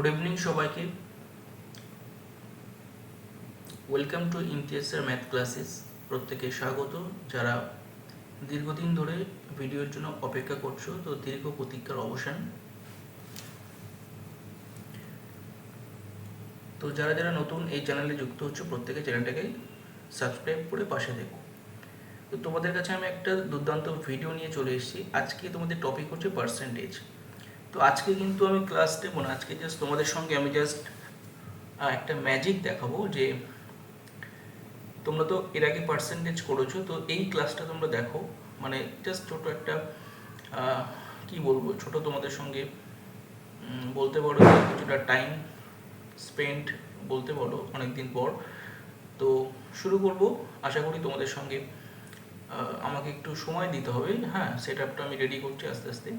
Good evening সবাইকে। Welcome to ইমটিএসের math classes প্রত্যেকে স্বাগত। যারা দীর্ঘদিন ধরে ভিডিওর জন্য অপেক্ষা করছ, তো দীর্ঘ প্রতীক্ষার অবসান। তো যারা যারা নতুন এই চ্যানেলে যুক্ত হচ্ছে, প্রত্যেকে চ্যানেলটাকে সাবস্ক্রাইব করে পাশে দেখো তো তোমাদের কাছে আমি একটা দুর্দান্ত ভিডিও নিয়ে চলে এসেছি। আজকে তোমাদের টপিক হচ্ছে পার্সেন্টেজ তো আজকে কিন্তু আমি ক্লাস নেব না, আজকে জাস্ট তোমাদের সঙ্গে আমি জাস্ট একটা ম্যাজিক দেখাবো যে তোমরা তো এর আগে পার্সেন্টেজ করেছ, তো এই ক্লাসটা তোমরা দেখো। মানে জাস্ট ছোট একটা কি বলব, ছোট তোমাদের সঙ্গে বলতে পারো কিছুটা টাইম স্পেন্ড বলতে পারো অনেকদিন পর। তো শুরু করব, আশা করি তোমাদের সঙ্গে আমাকে একটু সময় দিতে হবে। হ্যাঁ সেট আপটা আমি রেডি করছি আস্তে আস্তে।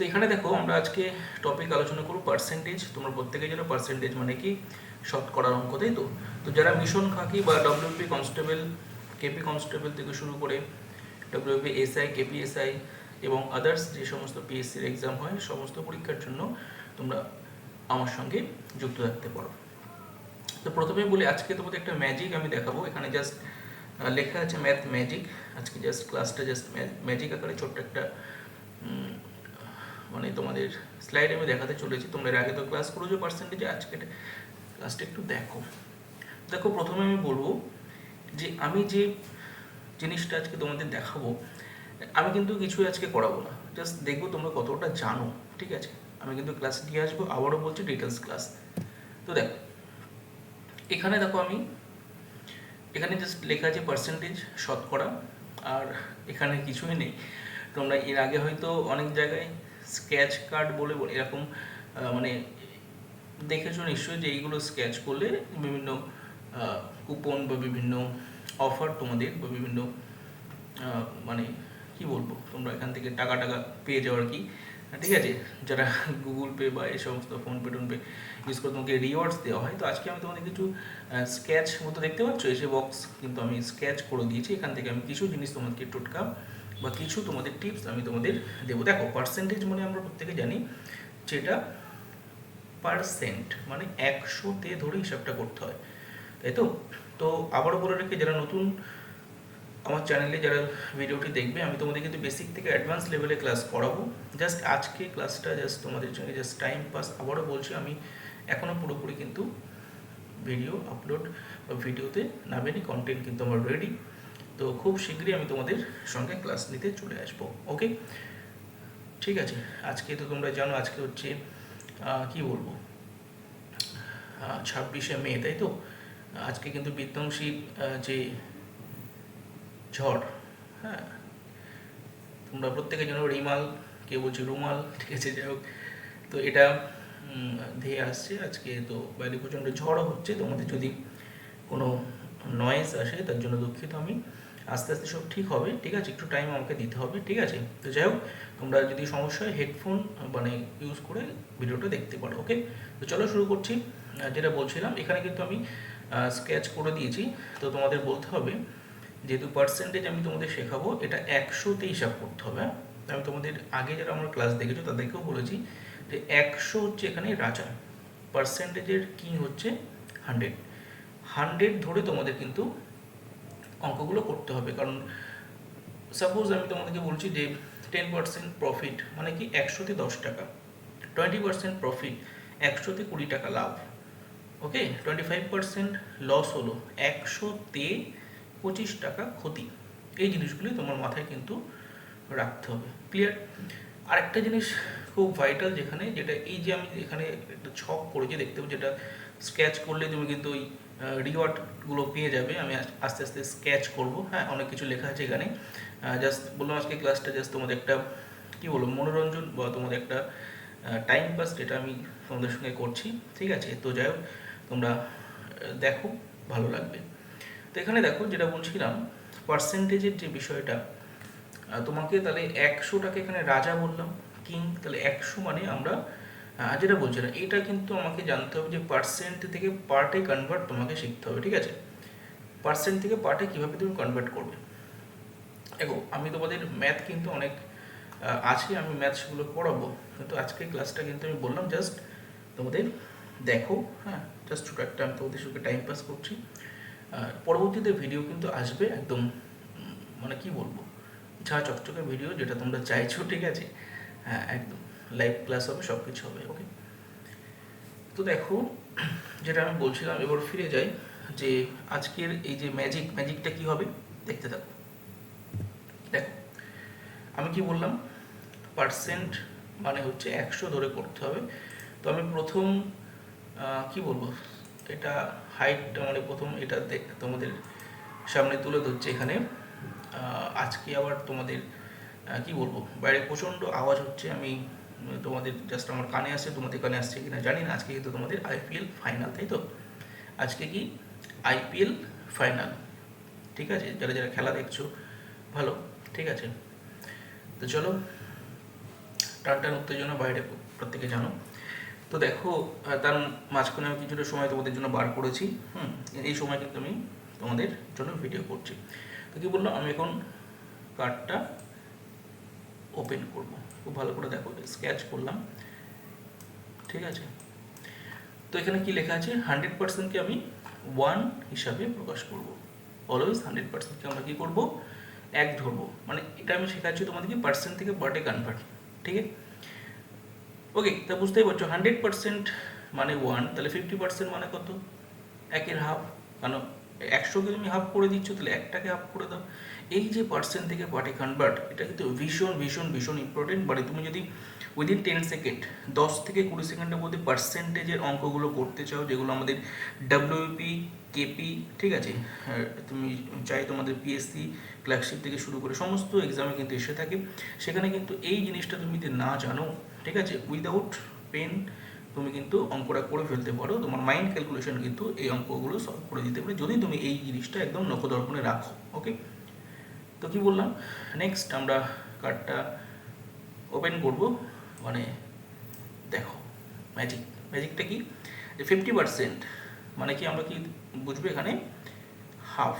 তো এখানে দেখো আমরা আজকে টপিক আলোচনা করব পার্সেন্টেজ তোমরা প্রত্যেকে জানো পার্সেন্টেজ মানে কি? শতকরার অঙ্ক, তাই তো? তো যারা মিশন খাকি বা ডব্লিউপি কনস্টেবল কেপি কনস্টেবল থেকে শুরু করে ডব্লিউপি এসআই কেপিএসআই এবং আদার্স যে সমস্ত পিএসসির এক্সাম হয়, সমস্ত পরীক্ষার জন্য তোমরা আমার সঙ্গে যুক্ত থাকতে পারো। তো প্রথমে বলি, আজকে তোমাদের একটা ম্যাজিক আমি দেখাবো। এখানে জাস্ট লেখা আছে ম্যাথ ম্যাজিক আজকে জাস্ট ক্লাসটা জাস্ট ম্যাজিক আকারে ছোট্ট একটা মানে তোমাদের স্লাইড আমি দেখাতে চলেছি। তোমরা এর আগে তো ক্লাস করেছ পার্সেন্টেজে আজকে ক্লাসটা একটু দেখো। দেখো, প্রথমে আমি বলব যে আমি যে জিনিসটা আজকে তোমাদের দেখাবো, আমি কিন্তু কিছুই আজকে করাবো না। জাস্ট দেখব তোমরা কতটা জানো, ঠিক আছে? আমি কিন্তু ক্লাস নিয়ে আসব, আবারও বলছি ডিটেলস ক্লাস তো দেখো, এখানে দেখো আমি, এখানে জাস্ট লেখা আছে পার্সেন্টেজ শতকরা, আর এখানে কিছুই নেই। তোমরা এর আগে হয়তো অনেক জায়গায় স্কেচ কার্ড বলে এরকম মানে দেখেছ নিশ্চয়ই যে এইগুলো স্কেচ করলে বিভিন্ন কুপন বা বিভিন্ন অফার তোমাদের বা বিভিন্ন মানে কি বলব, তোমরা এখান থেকে টাকা টাকা পেয়ে যাও আর কি। ঠিক আছে, যারা গুগল পে বা এই সমস্ত ফোনপে টোনপে ইউজ করে তোমাকে রিওয়ার্ডস দেওয়া হয়, তো আজকে আমি তোমাদের কিছু স্কেচ মতো দেখতে পাচ্ছ? এসে বক্স কিন্তু আমি স্কেচ করে দিয়েছি, এখান থেকে আমি কিছু জিনিস তোমাদেরকে টোটকা বা কিছু তোমাদের টিপস আমি তোমাদের দেবো। দেখো পার্সেন্টেজ মানে আমরা প্রত্যেকে জানি, যেটা পার্সেন্ট মানে একশোতে ধরে হিসাবটা করতে হয়, তাই তো? তো আবারও বলে রেখে, যারা নতুন আমার চ্যানেলে যারা ভিডিওটি দেখবে, আমি তোমাদের কিন্তু বেসিক থেকে অ্যাডভান্স লেভেলে ক্লাস করাবো। জাস্ট আজকে ক্লাসটা জাস্ট তোমাদের সঙ্গে জাস্ট টাইম পাস আবারও বলছি, আমি এখনও পুরোপুরি কিন্তু ভিডিও আপলোড বা ভিডিওতে নামেনি কন্টেন্ট কিন্তু আমার রেডি তো খুব শীঘ্রই আমি তোমাদের সঙ্গে ক্লাস নিতে চলে আসব ওকে ঠিক আছে, আজকে তো তোমরা জানো, আজকে হচ্ছে কি বলব? ছাব্বিশে মে, তাই তো? আজকে কিন্তু বিধ্বংসী যে ঝড় হ্যাঁ? তোমরা প্রত্যেকে জানো রিমাল কেউ বলছে রুমাল, ঠিক আছে, যাই হোক। তো এটা ধেয়ে আসছে আজকে, তো বাইরে প্রচণ্ড ঝড়ও হচ্ছে, তোমাদের যদি কোনো নয়েজ আসে, তার জন্য দুঃখিত আমি। আস্তে আস্তে সব ঠিক হবে, ঠিক আছে? একটু টাইম আমাকে দিতে হবে, ঠিক আছে? তো যাই হোক, তোমরা যদি সমস্যা হয় হেডফোন মানে ইউজ করে ভিডিওটা দেখতে পারো ওকে তো চলো শুরু করছি। যেটা বলছিলাম, এখানে কিন্তু আমি স্কেচ করে দিয়েছি। তো তোমাদের বলতে হবে যেহেতু পার্সেন্টেজ আমি তোমাদের শেখাবো, এটা একশোতে হিসাব করতে হবে হ্যাঁ? আমি তোমাদের আগে যারা আমার ক্লাস দেখেছ, তাদেরকেও বলেছি যে একশো হচ্ছে এখানে রাজা পার্সেন্টেজের কিং হচ্ছে? হান্ড্রেড হান্ড্রেড ধরে তোমাদের কিন্তু অঙ্কগুলো করতে হবে। কারণ সাপোজ আমি তোমাদেরকে বলছি যে টেন পার্সেন্ট প্রফিট মানে কি একশোতে দশ টাকা। টোয়েন্টি পার্সেন্ট প্রফিট একশোতে কুড়ি টাকা লাভ। Okay twenty five percent loss হলো একশোতে পঁচিশ টাকা ক্ষতি। এই জিনিসগুলি তোমার মাথায় কিন্তু রাখতে হবে। ক্লিয়ার আরেকটা জিনিস খুব ভাইটাল যেখানে, যেটা এই যে আমি এখানে একটা ছক করেছি দেখতে পাবো যেটা স্কেচ করলে তুমি কিন্তু ওই রিওয়ার্ডগুলো পেয়ে যাবে। আমি আস্তে আস্তে স্কেচ করব। হ্যাঁ অনেক কিছু লেখা আছে এখানে। জাস্ট বললাম আজকে ক্লাসটা জাস্ট তোমাদের একটা, কী বলব, মনোরঞ্জন বা তোমাদের একটা টাইম পাস যেটা আমি তোমাদের সঙ্গে করছি। ঠিক আছে? তো যাই হোক, তোমরা দেখো, ভালো লাগবে। তো এখানে দেখো, যেটা বলছিলাম পার্সেন্টেজের যে বিষয়টা তোমাকে তাহলে একশোটাকে এখানে রাজা বললাম। কিং তাহলে একশো মানে আমরা যেটা বলছিলাম এটা কিন্তু আমাকে জানতে হবে যে পার্সেন্ট থেকে পার্টে কনভার্ট তোমাকে শিখতে হবে, ঠিক আছে? পার্সেন্ট থেকে পার্টে কীভাবে তুমি কনভার্ট করবে? দেখো, আমি তোমাদের ম্যাথ কিন্তু অনেক আছে, আমি ম্যাথসগুলো পড়াবো, কিন্তু আজকে ক্লাসটা কিন্তু আমি বললাম জাস্ট তোমাদের দেখো হ্যাঁ জাস্ট ছোটো একটা, আমি তোমাদের সঙ্গে টাইম পাস করছি। পরবর্তীতে ভিডিও কিন্তু আসবে একদম মানে কি বলব, ঝা চকচকে ভিডিও যেটা তোমরা চাইছো, ঠিক আছে? হ্যাঁ একদম। লাইভ ক্লাস হবে সব কিছু হবে ওকে তো দেখো, যেটা আমি বলছিলাম, এবার ফিরে যাই যে আজকের এই যে ম্যাজিক ম্যাজিকটা কি হবে? দেখতে থাকো। দেখো, আমি কি বললাম? পার্সেন্ট মানে হচ্ছে একশো ধরে করতে হবে। তো আমি প্রথম কি বলব? এটা হাইটটা মানে প্রথম এটা দেখ তোমাদের সামনে তুলে ধরছে এখানে। আজকে আবার তোমাদের কি বলব? বাইরে প্রচণ্ড আওয়াজ হচ্ছে, আমি তোমাদের জাস্ট আমার কানে আসছে, তোমাদের কানে আসছে কিনা জানি না, আজকে কিন্তু তোমাদের আইপিএল ফাইনাল তাই তো? আজকে কি আইপিএল ফাইনাল ঠিক আছে? যারা যারা খেলা দেখছ, ভালো, ঠিক আছে? তো চলো, টান টান উত্তেজনা বাইরে, প্রত্যেকে জানো। তো দেখো তার মাঝখানে আমি কিছুটা সময় তোমাদের জন্য বার করেছি, হুম? এই সময় কিন্তু আমি তোমাদের জন্য ভিডিও করছি। তো কি বলল আমি এখন কার্ডটা ওপেন করব। খুব ভালো করে দেখো স্কেচ করলাম। ঠিক আছে? তো এখানে কি লেখা আছে? হান্ড্রেড পার্সেন্টকে আমি ওয়ান হিসাবে প্রকাশ করব। অলওয়েজ হান্ড্রেড পার্সেন্টকে আমরা কি করব? এক ধরবো। মানে এটা আমি শেখাচ্ছি তোমাদেরকে পার্সেন্ট থেকে পার্টে কনভার্ট ঠিক আছে? ওকে তা বুঝতেই পারছ হান্ড্রেড পার্সেন্ট মানে ওয়ান তাহলে ফিফটি পার্সেন্ট মানে কত? একের হাফ কেন একশোকে তুমি হাফ করে দিচ্ছ, তাহলে একটাকে হাফ করে দাও। এই যে পার্সেন্ট থেকে পার্টে কনভার্ট এটা কিন্তু ভীষণ ভীষণ ভীষণ ইম্পর্টেন্ট মানে তুমি যদি উইদিন টেন সেকেন্ড দশ থেকে কুড়ি সেকেন্ডের মধ্যে পার্সেন্টেজের অঙ্কগুলো করতে চাও, যেগুলো আমাদের ডাব্লিউপি কেপি ঠিক আছে? তুমি চাই তোমাদের পিএসসি ক্লার্কশিপ থেকে শুরু করে সমস্ত এক্সামে কিন্তু এসে থাকে। সেখানে কিন্তু এই জিনিসটা তুমি যদি না জানো, ঠিক আছে? উইদাউট পেন তুমি কিন্তু অঙ্কটা করে ফেলতে পারো। তোমার মাইন্ড ক্যালকুলেশন কিন্তু এই অঙ্কগুলো সলভ করে দিতে পারে। যদি তুমি এই জিনিসটা একদম নখদর্পণে রাখো ওকে তো কি বললাম? নেক্সট আমরা কার্ডটা ওপেন করব। মানে দেখো ম্যাজিক ম্যাজিকটা কি? যে ফিফটি পার্সেন্ট মানে কি আমরা কি বুঝব এখানে? হাফ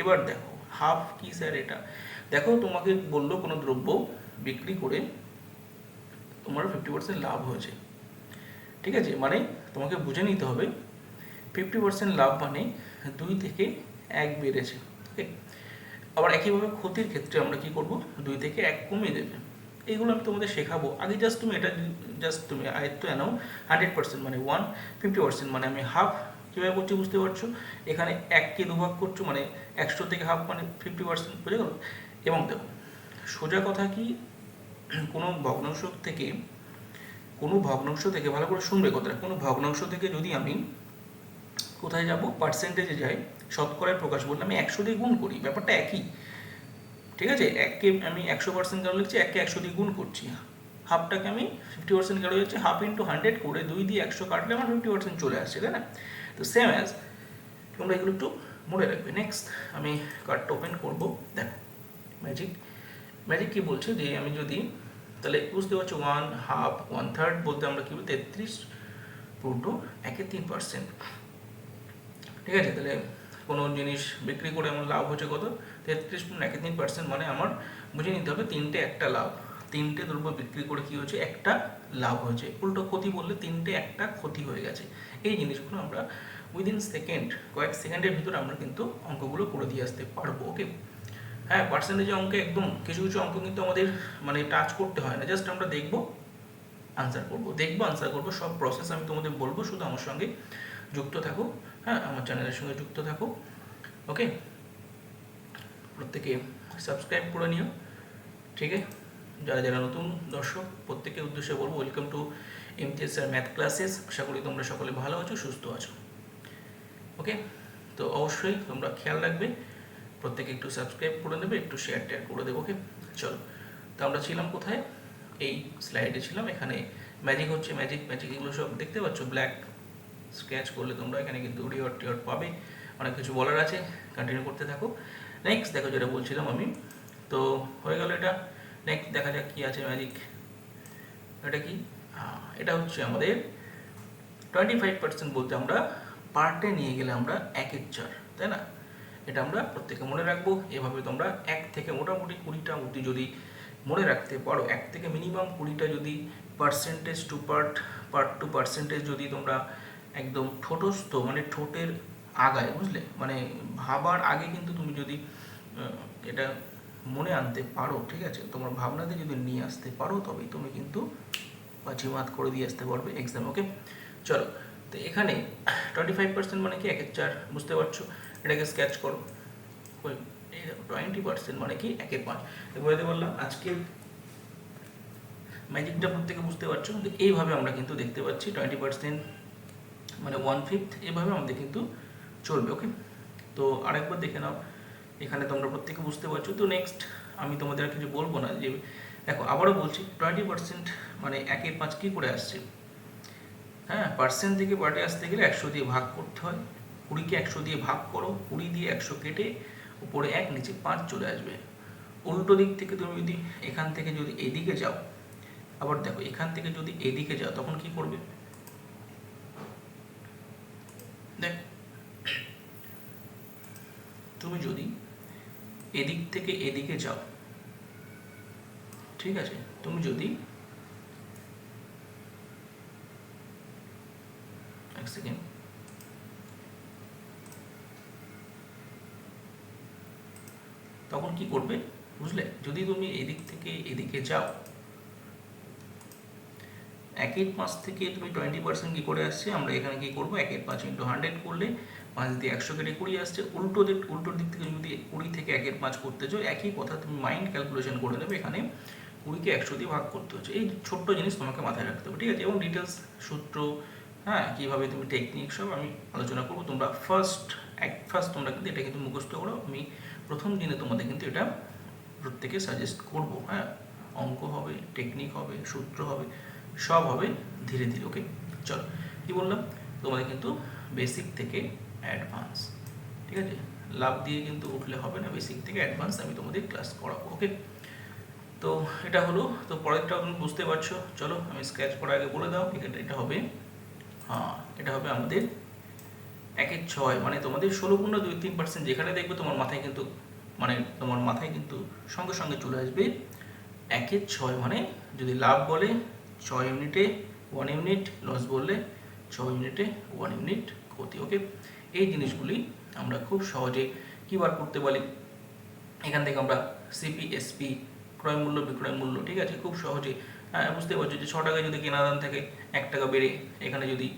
এবার দেখো হাফ কি স্যার এটা? দেখো, তোমাকে বলল কোনো দ্রব্য বিক্রি করে তোমার ফিফটি পার্সেন্ট লাভ হয়েছে। ঠিক আছে? মানে তোমাকে বুঝে নিতে হবে ফিফটি পার্সেন্ট লাভ মানে দুই থেকে এক বেড়েছে। ওকে আবার একইভাবে ক্ষতির ক্ষেত্রে আমরা কি করব? দুই থেকে এক কমিয়ে দেবে। এইগুলো আমি তোমাদের শেখাবো। আগে জাস্ট তুমি এটা জাস্ট তুমি আয়ত্ত এনাও হান্ড্রেড পার্সেন্ট মানে ওয়ান ফিফটি পার্সেন্ট মানে আমি হাফ কীভাবে করছি বুঝতে পারছ? এখানে এককে দুভাগ করছ মানে একশো থেকে হাফ মানে ফিফটি পার্সেন্ট বুঝে গেল? এবং দেখো, সোজা কথা কি? কোনো ভগ্নাংশ থেকে, কোনো ভগ্নাংশ থেকে, ভালো করে শুনবে কথাটা, কোনো ভগ্নাংশ থেকে যদি আমি কোথায় যাব? পার্সেন্টেজে যাই। শতকরায় প্রকাশ বললে আমি একশো দিয়ে গুণ করি, ব্যাপারটা একই। ঠিক আছে? এককে আমি একশো পার্সেন্ট কেন লিখছি? এককে একশো দিয়ে গুণ করছি। হাফটাকে আমি ফিফটি পার্সেন্ট কেন হচ্ছে হাফ ইন্টু হান্ড্রেড করে দুই দিয়ে একশো কাটলে আমার ফিফটি পার্সেন্ট চলে আসছে, তাই না? তো সেম অ্যাজ তোমরা এগুলো একটু মনে রাখবে। নেক্সট আমি কার্ডটা ওপেন করব। দেখো ম্যাজিক ম্যাজিক কি বলছে? যে আমি যদি, তাহলে বুঝতে পারছ ওয়ান হাফ ওয়ান থার্ড বলতে আমরা কি বলি? তেত্রিশ, পুরো একে তিন পার্সেন্ট ঠিক আছে? তাহলে কোনো জিনিস বিক্রি করে আমার লাভ হচ্ছে কত? তেত্রিশ পয়েন্ট একে তিন পার্সেন্ট মানে আমার বুঝে নিতে হবে তিনটে একটা লাভ। তিনটে দ্রব্য বিক্রি করে কি হচ্ছে? একটা লাভ হয়েছে উল্টো ক্ষতি বললে তিনটে একটা ক্ষতি হয়ে গেছে। এই জিনিসগুলো আমরা উইদিন সেকেন্ড কয়েক সেকেন্ডের ভিতরে আমরা কিন্তু অঙ্কগুলো করে দিয়ে আসতে পারব ওকে হ্যাঁ পার্সেন্টেজ অঙ্কে একদম কিছু কিছু অঙ্ক কিন্তু আমাদের মানে টাচ করতে হয় না। জাস্ট আমরা দেখব আনসার করব। দেখব আনসার করব, সব প্রসেস আমি তোমাদের বলব। শুধু আমার সঙ্গে যুক্ত থাকো। হ্যাঁ আমার চ্যানেলের সঙ্গে যুক্ত থাকো ওকে প্রত্যেকে সাবস্ক্রাইব করে নিও, ঠিক আছে? যারা যারা নতুন দর্শক প্রত্যেকের উদ্দেশ্যে বলব ওয়েলকাম টু এমটিএস আর ম্যাথ ক্লাসেস আশা করি তোমরা সকলে ভালো আছো, সুস্থ আছো ওকে তো অবশ্যই তোমরা খেয়াল রাখবে, প্রত্যেকে একটু সাবস্ক্রাইব করে নেবে, একটু শেয়ার টেয়ার করে দেবো ওকে চলো, তো আমরা ছিলাম কোথায়? এই স্লাইডে ছিলাম, এখানে ম্যাজিক হচ্ছে ম্যাজিক ম্যাজিক এগুলো সব দেখতে পাচ্ছ ব্ল্যাক স্কেচ করলে তোমরা এখানে কিন্তু রিওয়ার্ড টিওয়ার্ড পাবে। অনেক কিছু বলার আছে কন্টিনিউ করতে থাকো। নেক্সট দেখো যেটা বলছিলাম আমি। তো হয়ে গেল এটা। নেক্সট দেখা যাক কী আছে ম্যাজিক এটা কি? এটা হচ্ছে আমাদের টোয়েন্টি ফাইভ পার্সেন্ট বলতে আমরা পার্টে নিয়ে গেলে আমরা একের চার তাই না? এটা আমরা প্রত্যেকে মনে রাখব। এভাবে তোমরা এক থেকে মোটামুটি কুড়িটা অবধি যদি মনে রাখতে পারো, এক থেকে মিনিমাম কুড়িটা যদি percentage to part part to percentage যদি তোমরা একদম ঠোঁটস্থ মানে ঠোঁটের আগায়, বুঝলে? মানে ভাবার আগে কিন্তু তুমি যদি এটা মনে আনতে পারো, ঠিক আছে? তোমার ভাবনাতে যদি নিয়ে আসতে পারো, তবেই তুমি কিন্তু বাজিমাত করে দিয়ে আসতে পারবে এক্সাম ওকে চলো, তো এখানে টোয়েন্টি ফাইভ পার্সেন্ট মানে কি? এক এক চার, বুঝতে পারছ? এটাকে স্কেচ করো। টোয়েন্টি পার্সেন্ট মানে কি? একের পাঁচ। বলতে বললাম, আজকে ম্যাজিকটা প্রত্যেকে বুঝতে পারছ? তো এইভাবে আমরা কিন্তু দেখতে পাচ্ছি টোয়েন্টি পার্সেন্ট মানে ওয়ান ফিফথ এভাবে আমাদের কিন্তু চলবে ওকে তো আরেকবার দেখে নাও, এখানে তোমরা প্রত্যেকে বুঝতে পারছ। তো নেক্সট আমি তোমাদের আর কিছু বলব না, যে দেখো, আবারও বলছি টোয়েন্টি পার্সেন্ট মানে একের পাঁচ কী করে আসছে? হ্যাঁ পার্সেন্ট থেকে পার্টে আসতে গেলে একশো দিয়ে ভাগ করতে হয়। কুড়িকে একশো দিয়ে ভাগ করো, কুড়ি দিয়ে একশো কেটে উপরে এক, নিচে পাঁচ চলে আসবে। উল্টো দিক থেকে তুমি যদি এখান থেকে যদি এদিকে যাও, আবার দেখো, এখান থেকে যদি এদিকে যাও, তখন কি করবে? দেখ। তুমি যদি এদিক থেকে এদিকে যাও, ঠিক আছে? তুমি যদি এক সেকেন্ড তখন কি করবে? বুঝলে? যদি তুমি এদিক থেকে এদিকে যাও এক এক পাঁচ থেকে তুমি টোয়েন্টি পার্সেন্ট কী করে আসছে, আমরা এখানে কি করব? এক এক পাঁচ ইন্টু হান্ড্রেড করলে পাঁচ দিয়ে একশো কেটে কুড়ি আসছে। উল্টো দিক উল্টোর দিক থেকে যদি কুড়ি থেকে একের পাঁচ করতে চাও, একই কথা তুমি মাইন্ড ক্যালকুলেশন করে নেবে, এখানে কুড়িকে একশো দিয়ে ভাগ করতে হচ্ছে। এই ছোট্ট জিনিস তোমাকে মাথায় রাখতে হবে, ঠিক আছে? এবং ডিটেলস সূত্র হ্যাঁ কীভাবে তুমি টেকনিক সব আমি আলোচনা করব। তোমরা ফার্স্ট এক ফার্স্ট তোমরা কিন্তু এটা কিন্তু মুখস্থ করো। আমি প্রথম দিনে তোমাদের কিন্তু এটা প্রত্যেকে সাজেস্ট করব হ্যাঁ? অঙ্ক হবে টেকনিক হবে, সূত্র হবে। সব হবে ধীরে ধীরে ওকে চলো, কি বললাম? তোমাদের কিন্তু বেসিক থেকে অ্যাডভান্স ঠিক আছে? লাভ দিয়ে কিন্তু উঠলে হবে না বেসিক থেকে অ্যাডভান্স আমি তোমাদের ক্লাস করাবো ওকে তো এটা হলো, তো পরেরটা তুমি বুঝতে পারছ। চলো, আমি স্কেচ করার আগে বলে দাও এটা এটা হবে হ্যাঁ এটা হবে আমাদের একের ছয় মানে তোমাদের ষোলো পূর্ণ দুই, তিন পার্সেন্ট যেখানে দেখবে তোমার মাথায় কিন্তু মানে তোমার মাথায় কিন্তু সঙ্গে সঙ্গে চলে আসবে একের ছয় মানে যদি লাভ বলে ছয় ইউনিটে ওয়ান ইউনিট লস বললে ছয় ইউনিটে ওয়ান ইউনিট ক্ষতি ওকে এই জিনিসগুলি আমরা খুব সহজে কী বার করতে পারি? এখান থেকে আমরা সিপিএসপি ক্রয় মূল্য, বিক্রয় মূল্য, ঠিক আছে? খুব সহজে হ্যাঁ বুঝতে পারছ যে ছ টাকায় যদি কেনা দাম থাকে, এক টাকা বেড়ে এখানে যদি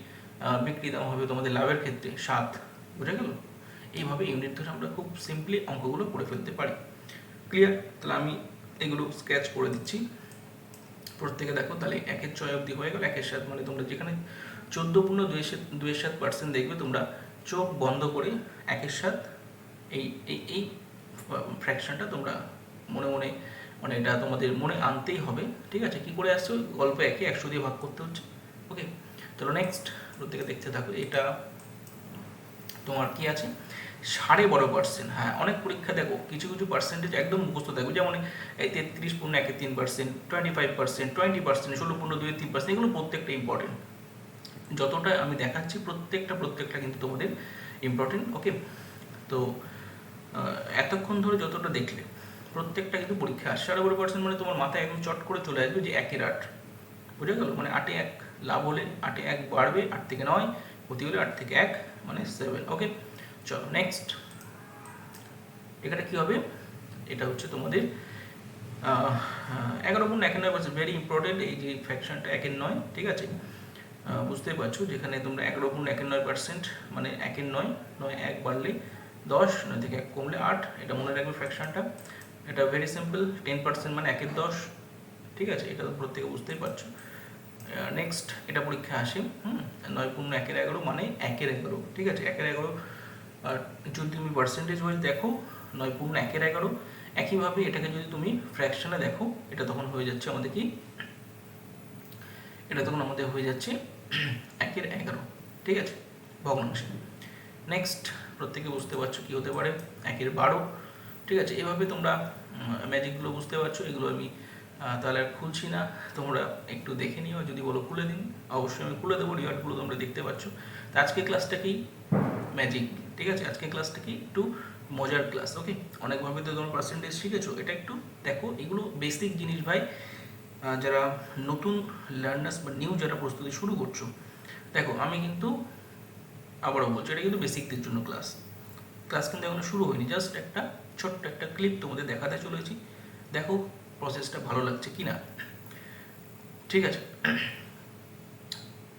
বিক্রি দাম হবে তোমাদের লাভের ক্ষেত্রে সাত, বুঝে গেল? এইভাবে ইউনিট ধরে আমরা খুব সিম্পলি অঙ্কগুলো করে ফেলতে পারি। ক্লিয়ার তাহলে আমি এগুলো স্কেচ করে দিচ্ছি। প্রত্যেকে দেখো, তাহলে একের ছয় অবধি হয়ে গেল, একের সাত মানে তোমরা যেখানে চোদ্দ পূর্ণ দুয়ের সাত পার্সেন্ট দেখবে, তোমরা চোখ বন্ধ করে একের সাত, এই এই এই ফ্র্যাকশনটা তোমরা মনে মনে মানে এটা তোমাদের মনে আনতেই হবে, ঠিক আছে? কি করে আসছো? গল্প একে একশো দিয়ে ভাগ করতে হচ্ছে ওকে চলো নেক্সট প্রত্যেকে দেখতে থাকো, এটা তোমার কি আছে? সাড়ে বারো পার্সেন্ট হ্যাঁ অনেক পরীক্ষা দেখো, কিছু কিছু পার্সেন্টেজ একদম মুখস্থ দেখো, যেমন এই তেত্রিশ পূর্ণ একে তিন percent twenty five percent twenty percent ষোলো পূর্ণ দুই তিন পার্সেন্ট এগুলো প্রত্যেকটা ইম্পর্টেন্ট যতটা আমি দেখাচ্ছি, প্রত্যেকটা প্রত্যেকটা কিন্তু তোমাদের ইম্পর্টেন্ট ওকে তো এতক্ষণ ধরে যতটা দেখলে, প্রত্যেকটা কিন্তু পরীক্ষা আসছে সাড়ে বারো পার্সেন্ট মানে তোমার মাথায় একদম চট করে চলে আসবে যে একের আট, বুঝে গেল? মানে আটে এক লাভ হলে আটে এক বাড়বে, আট থেকে নয়, ক্ষতি হলে আট থেকে এক মানে সেভেন ওকে চলো নেক্সট এখানে কি হবে? এটা হচ্ছে তোমাদের এগারো পূর্ণ একের নয় পার্সেন্ট ভেরি ইম্পর্টেন্ট এই যে ফ্যাকশনটা একের নয়, ঠিক আছে? বুঝতে পারছ? যেখানে তোমরা এগারো পূর্ণ একের নয় পার্সেন্ট মানে একের নয় নয় এক বাড়লে দশ, নয় থেকে এক কমলে আট, এটা মনে রাখবে ফ্র্যাকশনটা এটা ভেরি সিম্পল টেন পার্সেন্ট মানে একের দশ, ঠিক আছে? এটা তো প্রত্যেকে বুঝতেই পারছ। নেক্সট এটা পরীক্ষা আসে, হুম? নয় পূর্ণ একের এগারো মানে একের এগারো, ঠিক আছে? একের এগারো আর যদি তুমি পার্সেন্টেজ ওয়াইজ দেখো, নয় পূর্ণ একের এগারো, একইভাবে এটাকে যদি তুমি ফ্র্যাকশনে দেখো, এটা তখন হয়ে যাচ্ছে আমাদের কি? এটা তখন আমাদের হয়ে যাচ্ছে একের এগারো, ঠিক আছে? ভগ্নাংশ। নেক্সট প্রত্যেকে বুঝতে পারছ কি হতে পারে? একের বারো, ঠিক আছে? এভাবে তোমরা ম্যাজিকগুলো বুঝতে পারছ, এগুলো আমি তাহলে আর খুলছি না। তোমরা একটু দেখে নিও, যদি বলো খুলে দিন। অবশ্যই আমি খুলে দেবো রিওয়ার্ডগুলো তোমরা দেখতে পাচ্ছ। তো আজকে ক্লাসটা কি? ম্যাজিক ঠিক আছে? আজকে ক্লাসটা কি একটু মজার ক্লাস ওকে অনেকভাবে তো তোমার পার্সেন্টেজ শিখেছো, এটা একটু দেখো। এগুলো বেসিক জিনিস ভাই যারা নতুন লার্নার্স বা নিউ যারা প্রস্তুতি শুরু করছ, দেখো, আমি কিন্তু আবারও বলছি, এটা কিন্তু বেসিকদের জন্য ক্লাস ক্লাস কিন্তু এখনও শুরু হয়নি জাস্ট একটা ছোট্ট একটা ক্লিপ তোমাদের দেখাতে চলেছি। দেখো প্রসেসটা ভালো লাগছে কি না ঠিক আছে?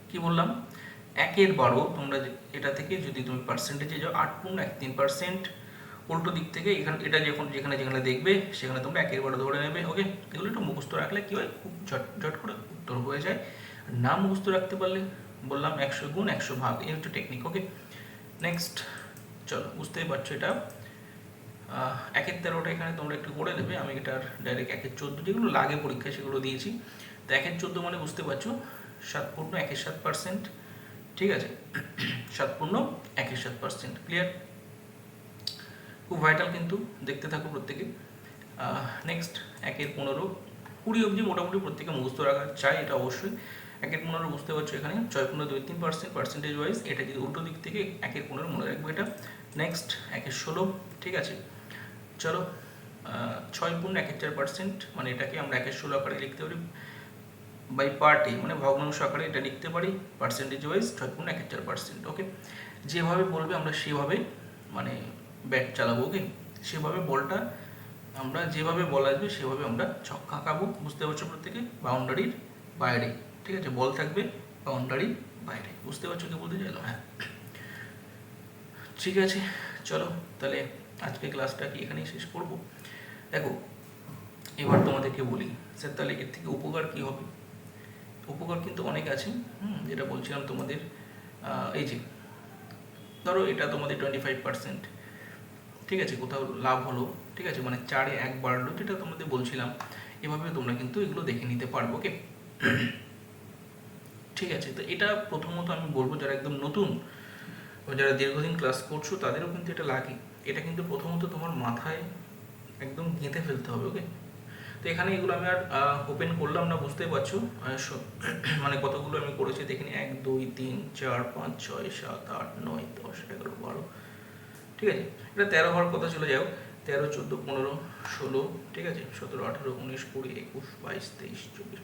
কি বললাম? একের বারো তোমরা এটা থেকে যদি তুমি পার্সেন্টেজে যাও, আট পূর্ণ এক, তিন পার্সেন্ট উল্টো দিক থেকে এখানে, এটা যখন যেখানে যেখানে দেখবে, সেখানে তোমরা একের বারো ধরে নেবে ওকে এগুলো একটু মুখস্থ রাখলে কী হয়? খুব ঝট করে উত্তর হয়ে যায়। না মুখস্থ রাখতে পারলে, বললাম একশো গুণ একশো ভাগ, এই হচ্ছে টেকনিক ওকে নেক্সট চলো, বুঝতেই পারছ এটা। একের তেরোটা এখানে তোমরা একটু করে দেবে আমি এটার ডাইরেক্ট একের চোদ্দ, যেগুলো লাগে পরীক্ষায় সেগুলো দিয়েছি। তো একের চোদ্দ মানে বুঝতে পারছ, সাত পূর্ণ একের সাত পার্সেন্ট ঠিক আছে? সাত পূর্ণ একের সাত পার্সেন্ট ক্লিয়ার খুব ভাইটাল কিন্তু, দেখতে থাকো প্রত্যেকে। নেক্সট একের পনেরো, কুড়ি অবধি মোটামুটি প্রত্যেকে মুখস্থ রাখা চাই, এটা অবশ্যই। একের পনেরো বুঝতে পারছ এখানে, ছয় পনেরো দুই তিন পার্সেন্ট পার্সেন্টেজ ওয়াইজ এটা যদি উল্টো দিক থেকে একের পনেরো মনে রাখব এটা। নেক্সট একের ষোলো, ঠিক আছে? চলো ছয় পূর্ণ একের চার পার্সেন্ট মানে এটাকে আমরা একের ষোলো আকারে লিখতে পারি। বাই পার্টে মানে ভগ্নাংশ আকারে এটা লিখতে পারি পার্সেন্টেজ ওয়াইজ ছয় পূর্ণ এক চার পার্সেন্ট ওকে যেভাবে বলবে আমরা সেভাবে মানে ব্যাট চালাবো ওকে সেভাবে বলটা আমরা যেভাবে বল আসবে, সেভাবে আমরা ছক্কা আঁকাবো, বুঝতে পারছ প্রত্যেকে? বাউন্ডারির বাইরে, ঠিক আছে? বল থাকবে বাউন্ডারির বাইরে, বুঝতে পারছ কি বলতে চাইলাম? হ্যাঁ। ঠিক আছে, চলো, তাহলে আজকে ক্লাসটা কি এখানেই শেষ করব? দেখো, এবার তোমাদেরকে বলি স্যার তাহলে এর থেকে উপকার কী হবে? উপকার কিন্তু অনেক আছে যেটা বলছিলাম তোমাদের এই যে, ধরো এটা তোমাদের টোয়েন্টি ফাইভ পার্সেন্ট ঠিক আছে, কোথাও লাভ হলো, ঠিক আছে মানে চারে এক বাড়লো, যেটা তোমাদের বলছিলাম, এভাবে তোমরা কিন্তু এগুলো দেখে নিতে পারব ওকে ঠিক আছে, তো এটা প্রথমত আমি বলব, যারা একদম নতুন যারা দীর্ঘদিন ক্লাস করছ, তাদেরও কিন্তু এটা লাগে, এটা কিন্তু প্রথমত তোমার মাথায় একদম গেঁথে ফেলতে হবে ওকে তো এখানে এগুলো আমি আর ওপেন করলাম না বুঝতে পারছ। মানে কতগুলো আমি করেছি দেখিনি। এক, দুই, তিন, চার, পাঁচ, ছয়, সাত, আট, নয়, দশ, এগারো, বারো। ঠিক আছে? এটা তেরো হওয়ার কথা চলে যাও তেরো, চোদ্দ, পনেরো, ষোলো, ঠিক আছে? সতেরো, আঠেরো, উনিশ, কুড়ি, একুশ, বাইশ, তেইশ, চব্বিশ।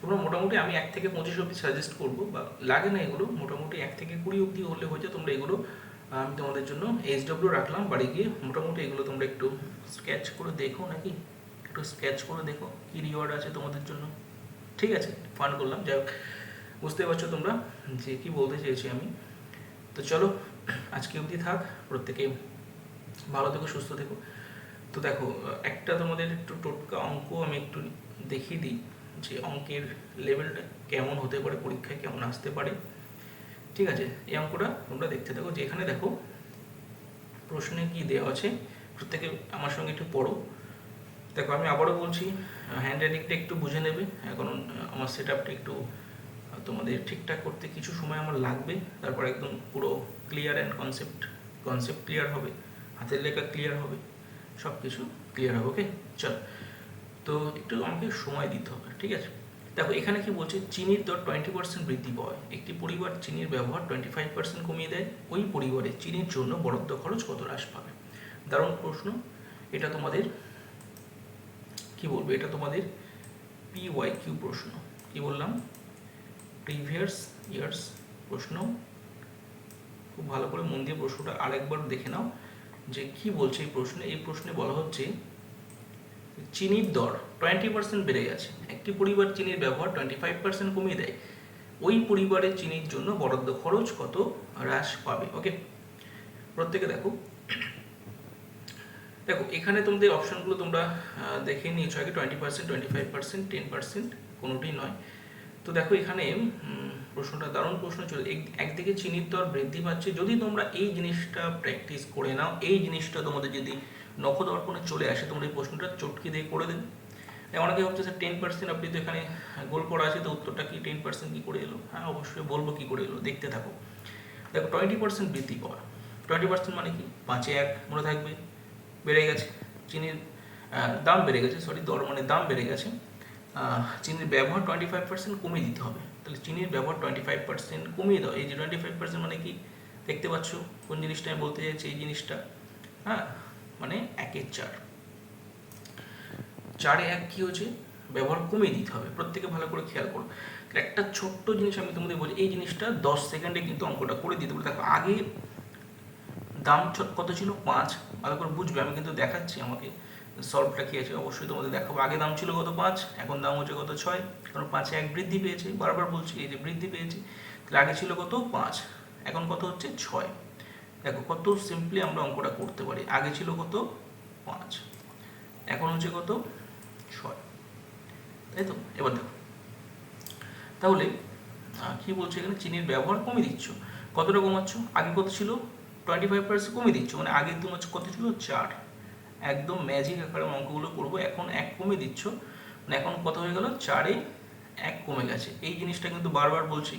তোমরা মোটামুটি আমি এক থেকে পঁচিশ অব্দি সাজেস্ট করব, বা লাগে না এগুলো, মোটামুটি এক থেকে কুড়ি অব্দি হলে হয়েছে তোমরা এগুলো, আমি তোমাদের জন্য এইচ ডব্লিউ রাখলাম, বাড়ি গিয়ে। মোটামুটি এগুলো তোমরা একটু স্কেচ করে দেখো নাকি? একটু স্কেচ করে দেখো কী রিওয়ার্ড আছে তোমাদের জন্য। ঠিক আছে ফান করলাম। যাই হোক, বুঝতে পারছ তোমরা যে কি বলতে চেয়েছি আমি। তো চলো, আজকে অবধি থাক, প্রত্যেকে ভালো থেকো, সুস্থ থেকো। তো দেখো, একটা তোমাদের একটু টোটকা অঙ্ক আমি একটু দেখিয়ে দিই যে অঙ্কের লেভেলটা কেমন হতে পারে, পরীক্ষায় কেমন আসতে পারে। ঠিক আছে, এই অঙ্কটা তোমরা দেখতে থাকো। যে এখানে দেখো, প্রশ্নে কি দেওয়া আছে, প্রত্যেকে আমার সঙ্গে একটু পড়ো। দেখো, আমি আবারও বলছি হ্যান্ড রাইটিংটা একটু বুঝে নেবে এখন আমার সেট আপটা একটু তোমাদের ঠিকঠাক করতে কিছু সময় আমার লাগবে, তারপর একদম পুরো clear and concept concept clear হবে, হাতের লেখা ক্লিয়ার হবে সব কিছু ক্লিয়ার হবে ওকে চল। তো একটু আমাকে সময় দিতে হবে, ঠিক আছে? দেখো, এখানে কি বলছে, চিনির দর টোয়েন্টি পার্সেন্ট বৃদ্ধি পায় একটি পরিবার চিনির ব্যবহার টোয়েন্টি ফাইভ পার্সেন্ট কমিয়ে দেয়, ওই পরিবারে চিনির জন্য বরাদ্দ খরচ কত হ্রাস পাবে? দারুণ প্রশ্ন। এটা তোমাদের কি বলব? এটা তোমাদের পি ওয়াই কিউ প্রশ্ন। কি বললাম? প্রিভিয়াস ইয়ার্স প্রশ্ন। খুব ভালো করে মন দিয়ে প্রশ্নটা আরেকবার দেখে নাও যে কি বলছে এই প্রশ্নে। এই প্রশ্নে বলা হচ্ছে চিনির দর টোয়েন্টি পার্সেন্ট বেড়ে গেছে। একটি পরিবার চিনির ব্যবহার টোয়েন্টি ফাইভ পার্সেন্ট কমিয়ে দেয়। ওই পরিবারের চিনির জন্য বরাদ্দ খরচ কত? হ্রাস পাবে। ওকে প্রত্যেকে দেখো। দেখো, এখানে তোমাদের অপশনগুলো তোমরা দেখে নিয়েছো আগে twenty percent twenty five percent ten percent কোনোটি নয়। তো দেখো এখানে প্রশ্নটা, দারুণ প্রশ্ন চলে একদিকে চিনির দর বৃদ্ধি পাচ্ছে, যদি তোমরা এই জিনিসটা প্র্যাকটিস করে নাও, এই জিনিসটা তোমাদের যদি নখদর্পণে চলে আসে, তোমরা এই প্রশ্নটা চটকে দিয়ে করে দেবে। অনেকে হচ্ছে স্যার টেন পার্সেন্ট আপনি তো এখানে গোল করা আছে, তো উত্তরটা কি টেন পার্সেন্ট কী করে এলো? হ্যাঁ অবশ্যই বলব কী করে এলো, দেখতে থাকো। দেখো টোয়েন্টি পার্সেন্ট বৃদ্ধি পাওয়া টোয়েন্টি পার্সেন্ট মানে কি? পাঁচে এক মনে থাকবে। বেড়ে গেছে, চিনির দাম বেড়ে গেছে সরি দর মানে দাম বেড়ে গেছে চিনির ব্যবহার টোয়েন্টি ফাইভ পার্সেন্ট কমিয়ে দিতে হবে। তাহলে চিনির ব্যবহার টোয়েন্টি ফাইভ পার্সেন্ট কমিয়ে দাও। এই যে টোয়েন্টি ফাইভ পার্সেন্ট মানে কি? দেখতে পাচ্ছ কোন জিনিসটা আমি বলতে চাইছি? এই জিনিসটা হ্যাঁ মানে একের চার। চারে এক কী হচ্ছে ব্যবহার কমিয়ে দিতে হবে। প্রত্যেকে ভালো করে খেয়াল করো। একটা ছোট্ট জিনিস আমি তোমাদের বলি, এই জিনিসটা দশ সেকেন্ডে কিন্তু অঙ্কটা করে দিতে পারি। দেখো, আগে দাম কত ছিল? পাঁচ। ভালো করে বুঝবে, আমি কিন্তু দেখাচ্ছি আমাকে। সলভটা কী আছে? অবশ্যই তোমাদের দেখাবো। আগে দাম ছিল কত? পাঁচ। এখন দাম হচ্ছে কত? ছয়। কারণ পাঁচে এক বৃদ্ধি পেয়েছে। বারবার বলছি, এই যে বৃদ্ধি পেয়েছে, তাহলে আগে ছিল কত? পাঁচ। এখন কত হচ্ছে? ছয়। দেখো, কত সিম্পলি আমরা অঙ্কটা করতে পারি। আগে ছিল কত? পাঁচ। এখন হচ্ছে কত? ছয়। তাই তো? এবার দেখো। তাহলে কি বলছে এখানে? চিনির ব্যবহার কমিয়ে দিচ্ছ। কতটা কমাচ্ছ? আগে কত ছিল? টোয়েন্টি ফাইভ পার্সেন্ট কমিয়ে দিচ্ছ। মানে আগে তোমার কত ছিল? চার। একদম ম্যাজিক আকারে অঙ্কগুলো করব। এখন এক কমিয়ে দিচ্ছ। মানে এখন কত হয়ে গেল? চারে এক কমে গেছে। এই জিনিসটা কিন্তু বারবার বলছি।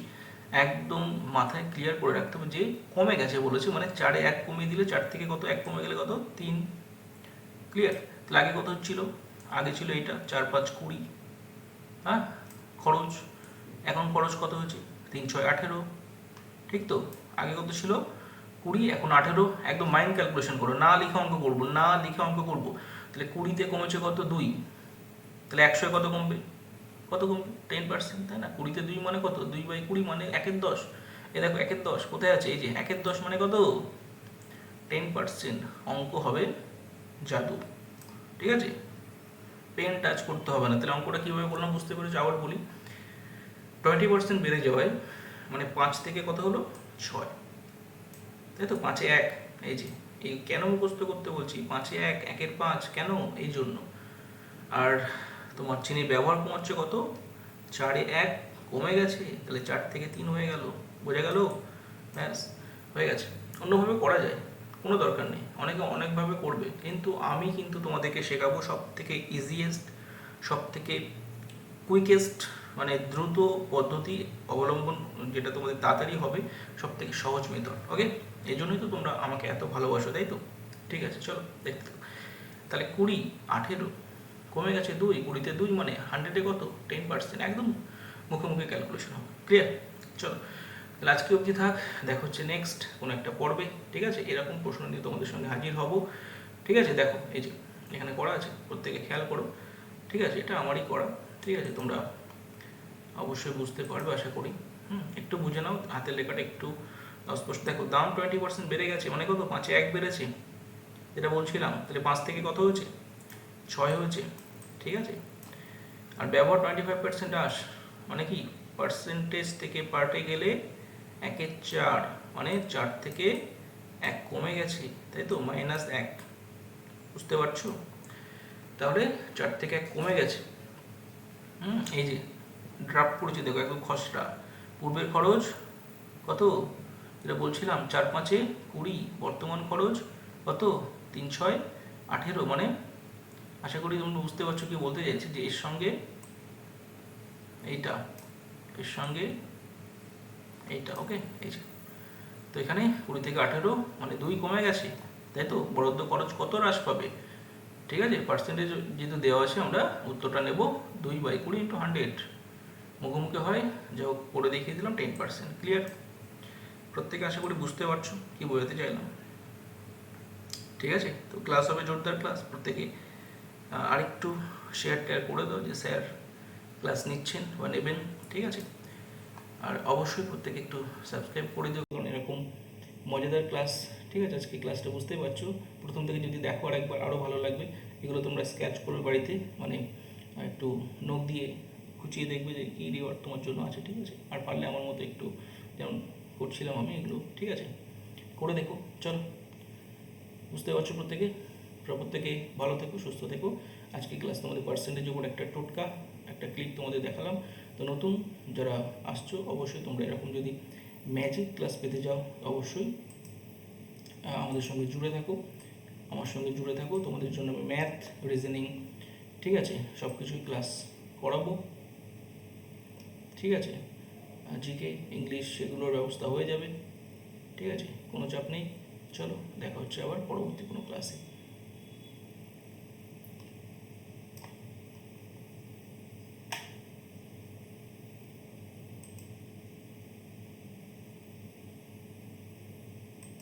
একদম মাথায় ক্লিয়ার করে রাখতে হবে যে কমে গেছে বলেছে। মানে চারে এক কমিয়ে দিলে চার থেকে কত? এক কমে গেলে কত? তিন। ক্লিয়ার তাহলে আগে কত হচ্ছিল? আগে ছিল এটা চার, পাঁচ, কুড়ি। হ্যাঁ? খরচ। এখন খরচ কত হয়েছে? তিন, ছয়, আঠেরো। ঠিক তো? আগে কত ছিল? কুড়ি, এখন আঠেরো, একদম মাইন্ড ক্যালকুলেশন করো, না লিখে অঙ্ক করব, না লিখে অঙ্ক করব, তাহলে কুড়িতে কমেছে কত? দুই। তাহলে একশোয় কত কমবে? কত কমবে? টেন পার্সেন্ট তাই না? কুড়িতে দুই মানে কত? দুই বাই কুড়ি মানে একের দশ। এ দেখো, একের দশ, কোথায় আছে? এই যে, একের দশ মানে কত? টেন পার্সেন্ট অঙ্ক হবে জাদু। ঠিক আছে? পেন টাচ করতে হবে না। তাহলে অঙ্কটা কীভাবে বললাম বুঝতে পেরেছ? আবার বলি। টোয়েন্টি পার্সেন্ট বেড়ে যাওয়ায় মানে পাঁচ থেকে কত হলো? ছয়। তাই তো পাঁচে এক। এই যে, এই কেন মুখস্থ করতে বলছি? পাঁচে এক, একের পাঁচ, কেন? এই জন্য। আর তোমার চিনির ব্যবহার কমাচ্ছে কত? চারে এক কমে গেছে? তাহলে চার থেকে তিন হয়ে গেল। বোঝা গেল? ব্যাস, হয়ে গেছে। অন্যভাবে করা যায়। কোনো দরকার নেই। অনেকে অনেকভাবে করবে। কিন্তু আমি কিন্তু তোমাদেরকে শেখাবো সব থেকে ইজিয়েস্ট সব থেকে কুইকেস্ট মানে দ্রুত পদ্ধতি অবলম্বন যেটা তোমাদের তাড়াতাড়ি হবে সব থেকে সহজ মেথড ওকে এই জন্যই তো তোমরা আমাকে এত ভালোবাসো, তাই তো? ঠিক আছে, চলো, দেখতে তাহলে কুড়ি, আঠেরো, কমে গেছে দুই, কুড়িতে দুই মানে হান্ড্রেডে কত? টেন পার্সেন্ট একদম মুখে মুখে ক্যালকুলেশন হবে। ক্লিয়ার চলো, তাহলে আজকে অবধি থাক, দেখা হচ্ছে নেক্সট কোনো একটা পর্বে, ঠিক আছে? এরকম প্রশ্ন নিয়ে তোমাদের সঙ্গে হাজির হব। ঠিক আছে, দেখো, এই যে এখানে করা আছে, প্রত্যেকে খেয়াল করো। ঠিক আছে, এটা আমারই করা। ঠিক আছে, তোমরা অবশ্যই বুঝতে পারবে, আশা করি। হুম, একটু বুঝে নাও, হাতের লেখাটা একটু অস্পষ্ট দেখো দাম টোয়েন্টি পার্সেন্ট বেড়ে গেছে। মানে কত? পাঁচে এক বেড়েছে। যেটা বলছিলাম, তাহলে পাঁচ থেকে কত হয়েছে? ছয় হয়েছে। ঠিক আছে? আর ব্যবহার টোয়েন্টি ফাইভ পার্সেন্ট আস মানে কি? পার্সেন্টেজ থেকে পার্টে গেলে একের চার মানে চার থেকে এক কমে গেছে। তাই তো? মাইনাস এক। বুঝতে পারছ? তাহলে চার থেকে এক কমে গেছে। হুম, এই যে ড্রাফট করেছি। দেখো, একদম খসড়া। পূর্বের খরচ কত? যেটা বলছিলাম, চার পাঁচে কুড়ি বর্তমান খরচ, কত? তিন ছয় আঠেরো মানে আশা করি তোমরা বুঝতে পারছ কি বলতে চাইছি যে এর সঙ্গে এইটা, এর সঙ্গে এইটা ওকে এই তো এখানে কুড়ি থেকে আঠেরো মানে দুই কমে গেছে, তাই তো? বরাদ্দ খরচ কত হ্রাস পাবে? ঠিক আছে? পার্সেন্টেজ যেহেতু দেওয়া আছে, আমরা উত্তরটা নেব দুই বাই কুড়ি ইন্টু হান্ড্রেড মুখোমুখি হয় যা করে দেখিয়ে দিলাম টেন পার্সেন্ট ক্লিয়ার প্রত্যেকে আশা করি বুঝতে পারছ, কি বোঝাতে চাইলাম। ঠিক আছে? তো ক্লাস হবে জোরদার ক্লাস প্রত্যেকে আরেকটু শেয়ার টেয়ার করে দাও যে স্যার ক্লাস নিচ্ছেন বা নেবেন, ঠিক আছে? আর অবশ্যই প্রত্যেকে একটু সাবস্ক্রাইব করে দিও, কারণ এরকম মজাদার ক্লাস ঠিক আছে? আজকে ক্লাসটা বুঝতেই পারছ। প্রথম থেকে যদি দেখো আর একবার আরও ভালো লাগবে। এগুলো তোমরা স্কেচ করবে বাড়িতে মানে একটু নোখ দিয়ে খুঁচিয়ে দেখবে যে কী রিওয়ার্ড তোমার জন্য আছে, ঠিক আছে? আর পারলে আমার মতো একটু, যেমন করছিলাম আমি এগুলো, ঠিক আছে? করে দেখো, চলো। বুঝতে পারছ প্রত্যেকে? প্রত্যেকে ভালো থেকো, সুস্থ থেকো। আজকে ক্লাস তোমাদের পার্সেন্টেজ উপর একটা টোটকা, একটা ক্লিক তোমাদের দেখালাম। তো নতুন যারা আসছো, অবশ্যই তোমরা এরকম যদি ম্যাজিক ক্লাস পেতে যাও অবশ্যই আমাদের সঙ্গে জুড়ে থাকো। আমার সঙ্গে জুড়ে থাকো। তোমাদের জন্য আমি ম্যাথ রিজনিং ঠিক আছে? সব কিছুই ক্লাস করাবো। ঠিক আছে? জিকে ইংলিশ সেগুলোর ব্যবস্থা হয়ে যাবে। ঠিক আছে? কোনো চাপ নেই। চলো, দেখা হচ্ছে আবার পরবর্তী কোনো ক্লাসে